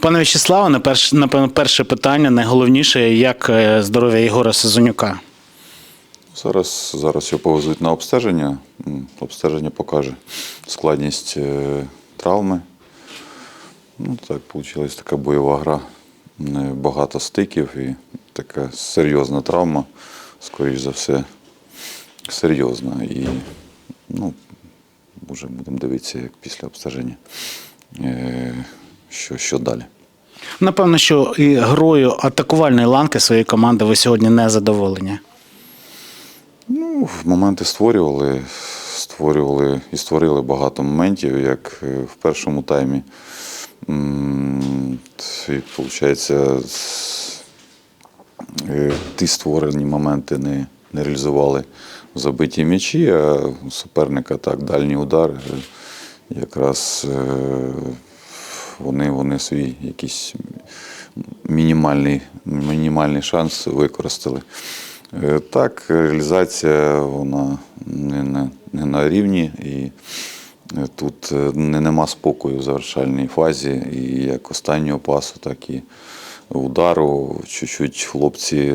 Пане В'ячеславе, на перш- напевно, перше питання, найголовніше, як е, здоров'я Єгора Сезонюка? Зараз, зараз його повезуть на обстеження. Обстеження покаже складність е, травми. Ну, так, вийшла така бойова гра. Е, Багато стиків і така серйозна травма, скоріш за все, серйозна. І ну, вже будемо дивитися, як після обстеження, що, що далі. Напевно, що і грою атакувальної ланки своєї команди ви сьогодні не задоволені. Ну, моменти створювали, створювали і створили багато моментів, як е, в першому таймі. І, виходить, ті створені моменти не, не реалізували забиті м'ячі, а у суперника так, дальній удар. е, Якраз е, вони, вони свій якийсь мінімальний, мінімальний шанс використали. Е, Так, реалізація вона не на, не на рівні, і е, тут е, не, нема спокою в завершальній фазі. І як останнього пасу, так і удару. Чуть-чуть хлопці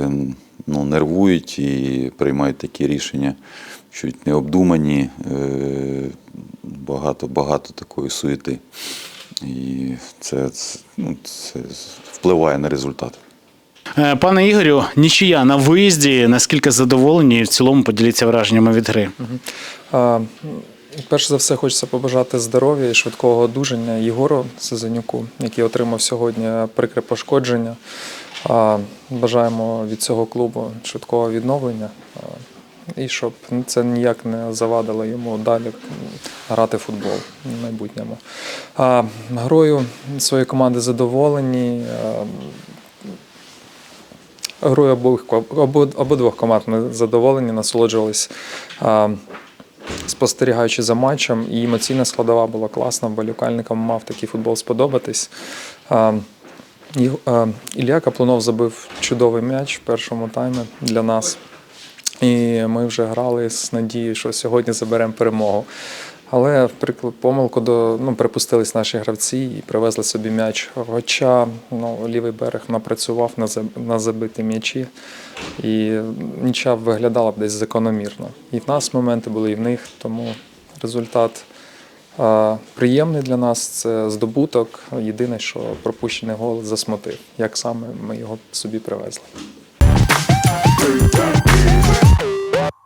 ну, нервують і приймають такі рішення, чуть необдумані, е, багато, багато такої суєти. І це, це, ну, це впливає на результат. Е, Пане Ігорю, нічия на виїзді. Наскільки задоволені і в цілому поділіться враженнями від гри? А, Перш за все, хочеться побажати здоров'я і швидкого одужання Єгору Сезенюку, який отримав сьогодні прикре пошкодження. А, Бажаємо від цього клубу швидкого відновлення і щоб це ніяк не завадило йому далі грати в футбол в майбутньому. А, Грою своєї команди задоволені. Грою обох, обо- обидвох команд ми задоволені, насолоджувались. а, спостерігаючи за матчем, і емоційна складова була класна, болівальникам мав такий футбол сподобатись. Ілля Каплунов забив чудовий м'яч в першому таймі для нас. І ми вже грали з надією, що сьогодні заберемо перемогу. Але приклад помилку до ну, припустились наші гравці і привезли собі м'яч. Хоча ну, лівий берег напрацював на, на забиті м'ячі, і ніча виглядала б десь закономірно. І в нас моменти були, і в них, тому результат а, приємний для нас. Це здобуток. Єдине, що пропущений гол засмутив, як саме ми його собі привезли.